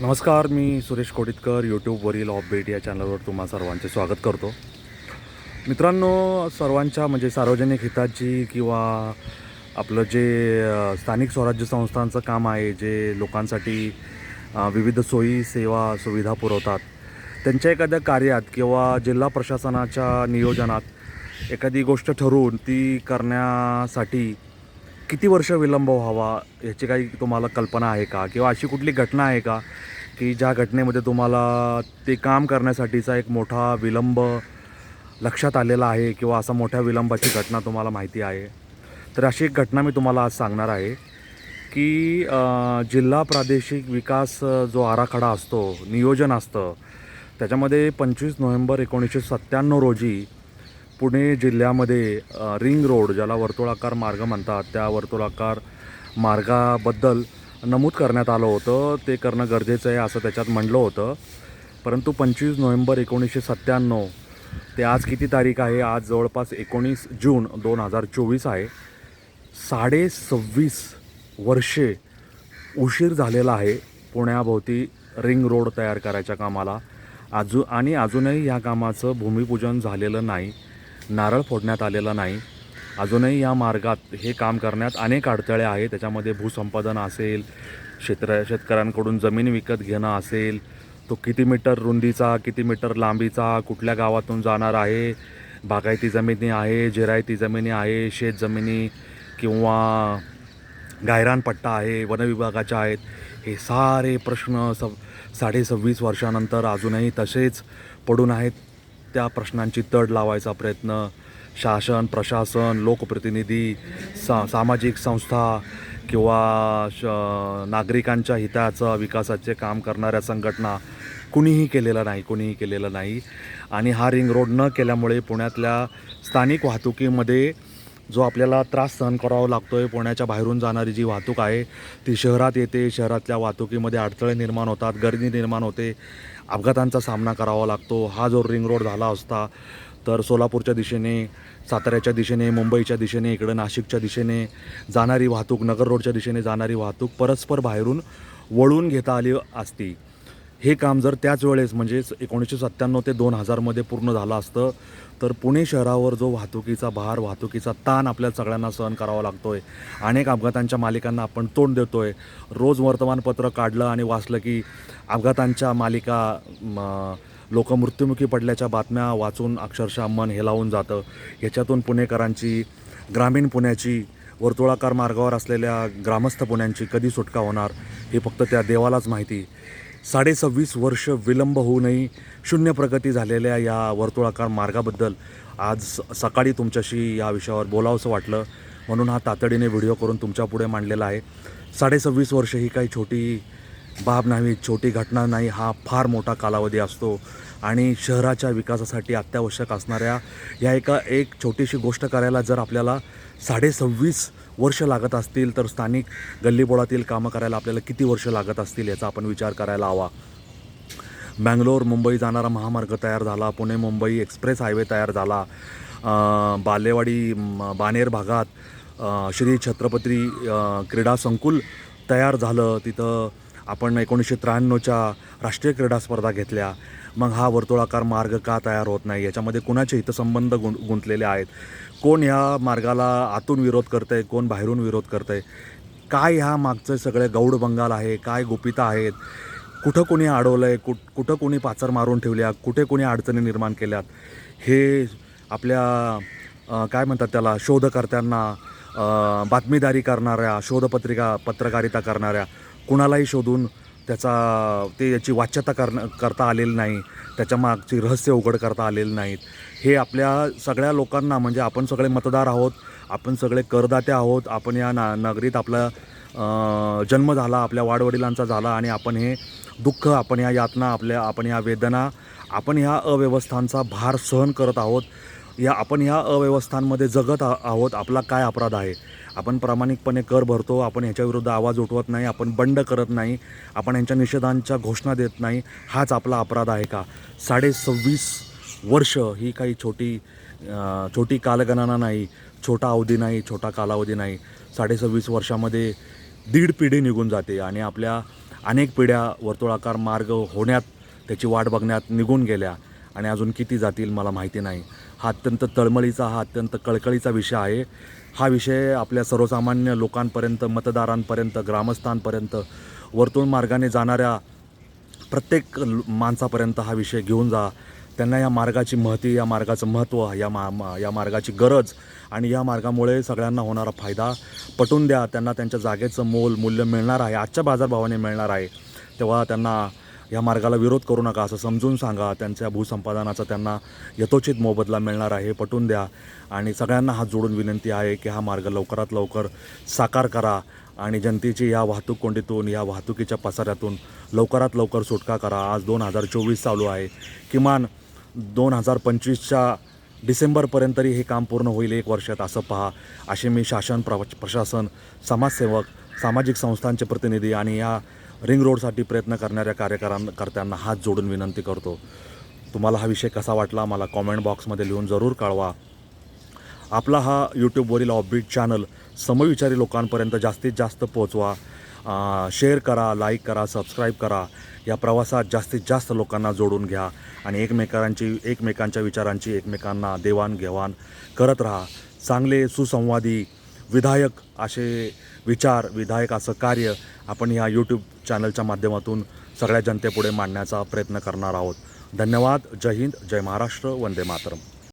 नमस्कार मी सुरेश कोडितकर यूट्यूबवरील ऑफ या चॅनलवर तुम्हा सर्वांचे स्वागत करतो. मित्रांनो सर्वांच्या म्हणजे सार्वजनिक हिताची किंवा आपलं जे स्थानिक स्वराज्य संस्थांचं काम आहे जे लोकांसाठी विविध सोयी सेवा सुविधा पुरवतात त्यांच्या एखाद्या कार्यात किंवा जिल्हा प्रशासनाच्या नियोजनात एखादी गोष्ट ठरवून ती करण्यासाठी किती वर्ष विलंब व्हावा याची काही तुम्हाला कल्पना आहे का? किंवा अशी कुठली घटना आहे का की ज्या घटनेमध्ये तुम्हाला ते काम करण्यासाठीचा एक मोठा विलंब लक्षात आलेला आहे किंवा असा मोठ्या विलंबाची घटना तुम्हाला माहिती आहे? तर अशी एक घटना मी तुम्हाला आज सांगणार आहे की जिल्हा प्रादेशिक विकास जो आराखडा असतो नियोजन असतं त्याच्यामध्ये पंचवीस नोव्हेंबर एकोणीसशे सत्त्याण्णव रोजी पुणे जिल्ह्यामध्ये रिंग रोड ज्याला वर्तुळाकार मार्ग म्हणतात त्या वर्तुळाकार मार्गाबद्दल नमूद करण्यात आलं होतं. ते करणं गरजेचं आहे असं त्याच्यात म्हणलं होतं. परंतु पंचवीस नोव्हेंबर एकोणीसशे सत्त्याण्णव ते आज किती तारीख आहे? आज जवळपास एकोणीस जून दोन हजार चोवीस आहे. साडे सव्वीस वर्षे उशीर झालेला आहे पुण्याभोवती रिंग रोड तयार करायच्या कामाला. अजून आणि अजूनही या कामाचं भूमिपूजन झालेलं नाही. नारळ फोडण्यात आलेला नाही. अजूनही या मार्गात हे काम करण्यात अनेक अडथळे आहेत. त्याच्यामध्ये भूसंपादन असेल क्षेत्र शेतकऱ्यांकडून जमीन विकत घेणं असेल तो किती मीटर रुंदीचा किती मीटर लांबीचा कुठल्या गावातून जाणार आहे बागायती जमिनी आहे जिरायती जमिनी आहे शेत जमिनी किंवा गायरान पट्टा आहे वनविभागाच्या आहेत हे सारे प्रश्न स साडे सव्वीस वर्षानंतर अजूनही तसेच पडून आहेत. त्या प्रश्नांची तड लावायचा प्रयत्न. शासन प्रशासन लोकप्रतिनिधी सा सामाजिक संस्था किंवा श नागरिकांच्या हिताचं विकासाचे काम करणाऱ्या संघटना कुणीही केलेलं नाही कुणीही केलेलं नाही. आणि हा रिंग रोड न केल्यामुळे पुण्यातल्या स्थानिक वाहतुकीमध्ये जो आपल्याला त्रास सहन करावा लागतो आहे पुण्याच्या बाहेरून जाणारी जी वाहतूक आहे ती शहरात येते. शहरातल्या वाहतुकीमध्ये अडथळे निर्माण होतात गर्दी निर्माण होते. अपघातांचा सामना करावा लागतो. हा जो रिंग रोड झाला असता तर सोलापूरच्या दिशेने साताऱ्याच्या दिशेने मुंबईच्या दिशेने इकडं नाशिकच्या दिशेने जाणारी वाहतूक नगर रोडच्या दिशेने जाणारी वाहतूक परस्पर बाहेरून वळून घेता आली असती. हे काम जर त्याच वेळेस म्हणजेच एकोणीसशे सत्त्याण्णव ते दोन हजारमध्ये पूर्ण झालं असतं तर पुणे शहरावर जो वाहतुकीचा भार वाहतुकीचा ताण आपल्या सगळ्यांना सहन करावा लागतो आहे अनेक अपघातांच्या मालिकांना आपण तोंड देतो आहे रोज वर्तमानपत्र काढलं आणि वाचलं की अपघातांच्या मालिका लोक मृत्युमुखी पडल्याच्या बातम्या वाचून अक्षरशः मन हेलावून जातं. ह्याच्यातून पुणेकरांची ग्रामीण पुण्याची वर्तुळाकार मार्गावर असलेल्या ग्रामस्थ पुण्यांची कधी सुटका होणार हे फक्त त्या देवालाच माहिती. साडेसव्वीस वर्ष विलंब होऊनही शून्य प्रगती झालेल्या या वर्तुळाकार मार्गाबद्दल आज स- सकाळी तुमच्याशी या विषयावर बोलावंसं वाटलं. म्हणून हा तातडीने व्हिडिओ करून तुमच्यापुढे मांडलेला आहे. साडेसव्वीस वर्ष ही काही छोटी बाब नाही छोटी घटना नाही हा फार मोठा कालावधी असतो. आणि शहराच्या विकासासाठी अत्यावश्यक असणाऱ्या या एका एक छोटीशी गोष्ट करायला जर आपल्याला साडेसव्वीस वर्ष लागत असतील तर स्थानिक गल्लीबोळातील कामं करायला आपल्याला किती वर्ष लागत असतील याचा आपण विचार करायला हवा. बँगलोर मुंबई जाणारा महामार्ग तयार झाला. पुणे मुंबई एक्सप्रेस हायवे तयार झाला. बालेवाडी बानेर भागात श्री छत्रपती क्रीडा संकुल तयार झालं. तिथं आपण एकोणीसशे त्र्याण्णवच्या राष्ट्रीय क्रीडा स्पर्धा घेतल्या. मग हा वर्तुळाकार मार्ग का तयार होत नाही? याच्यामध्ये कुणाचे हितसंबंध गुं गुंतलेले आहेत? कोण ह्या मार्गाला आतून विरोध करतं आहे कोण बाहेरून विरोध करतं आहे काय ह्या मागचं सगळे गौड बंगाल आहे? काय गुपिता आहेत? कुठं कोणी अडवलं आहे कुठ कुठं कोणी पाचर मारून ठेवल्या? कुठे कोणी अडचणी निर्माण केल्यात? हे आपल्या काय म्हणतात त्याला? शोधकर्त्यांना बातमीदारी करणाऱ्या शोधपत्रिका पत्रकारिता करणाऱ्या कुणालाही शोधून त्याचा ते याची वाच्यता करणं करता आलेली नाही. त्याच्या मागची रहस्य उघड करता आलेली नाहीत. हे आपल्या सगळ्या लोकांना म्हणजे आपण सगळे मतदार आहोत आपण सगळे करदाते आहोत आपण या ना नगरीत आपला जन्म झाला आपल्या वाडवडिलांचा झाला आणि आपण हे दुःख आपण या यातना आपल्या आपण या वेदना आपण ह्या अव्यवस्थांचा भार सहन करत आहोत. या आपण ह्या अव्यवस्थांमध्ये जगत आहोत आपला काय अपराध आहे? आपण प्रामाणिकपणे कर भरतो आपण ह्याच्याविरुद्ध आवाज उठवत नाही आपण बंड करत नाही आपण यांच्या निषेधांच्या घोषणा देत नाही हाच आपला अपराध आहे का? साडे सव्वीस वर्ष ही काही छोटी छोटी कालगणना नाही छोटा अवधी नाही छोटा कालावधी नाही. साडे सव्वीस वर्षामध्ये दीड पिढी निघून जाते आणि आपल्या अनेक पिढ्या वर्तुळाकार मार्ग होण्यात त्याची वाट बघण्यात निघून गेल्या आणि अजून किती जातील मला माहिती नाही. हा अत्यंत तळमळीचा हा अत्यंत कळकळीचा विषय आहे. हा विषय आपल्या सर्वसामान्य लोकांपर्यंत मतदारांपर्यंत ग्रामस्थांपर्यंत वर्तुळ मार्गाने जाणाऱ्या प्रत्येक माणसापर्यंत हा विषय घेऊन जा. त्यांना या मार्गाची महती या मार्गाचं महत्त्व या मा या मार्गाची गरज आणि या मार्गामुळे सगळ्यांना होणारा फायदा पटून द्या. त्यांना त्यांच्या जागेचं मोल मूल्य मिळणार आहे. आजच्या बाजारभावाने मिळणार आहे. तेव्हा त्यांना या मार्गाला विरोध करू नका असं समजून सांगा. त्यांच्या भूसंपादनाचा त्यांना यथोचित मोबदला मिळणार आहे हे पटवून द्या. आणि सगळ्यांना हात जोडून विनंती आहे की हा मार्ग लवकरात लवकर साकार करा आणि जनतेची या वाहतूक कोंडीतून या वाहतुकीच्या पसाऱ्यातून लवकरात लवकर सुटका करा. आज दोन हजार चोवीस चालू आहे. किमान दोन हजार पंचवीसच्या डिसेंबरपर्यंत तरी हे काम पूर्ण होईल एक वर्षात असं पहा. असे मी शासन प्र प्रशासन समाजसेवक सामाजिक संस्थांचे प्रतिनिधी आणि या रिंग रोडसाठी प्रयत्न करणाऱ्या कार्यकर्त्यांना हात जोडून विनंती करतो. तुम्हाला हा विषय कसा वाटला मला कॉमेंट बॉक्समध्ये लिहून जरूर कळवा. आपला हा यूट्यूबवरील ऑफबीट चॅनल समविचारी लोकांपर्यंत जास्तीत जास्त पोचवा शेअर करा लाईक करा सबस्क्राईब करा. या प्रवासात जास्तीत जास्त लोकांना जोडून घ्या आणि एकमेकांची एकमेकांच्या विचारांची एकमेकांना देवाणघेवाण करत राहा. चांगले सुसंवादी विधायक असे विचार विधायक असं कार्य आपण ह्या यूट्यूब चॅनलच्या माध्यमातून सगळ्या जनतेपुढे मांडण्याचा प्रयत्न करणार आहोत. धन्यवाद. जय हिंद. जय महाराष्ट्र. वंदे मातरम.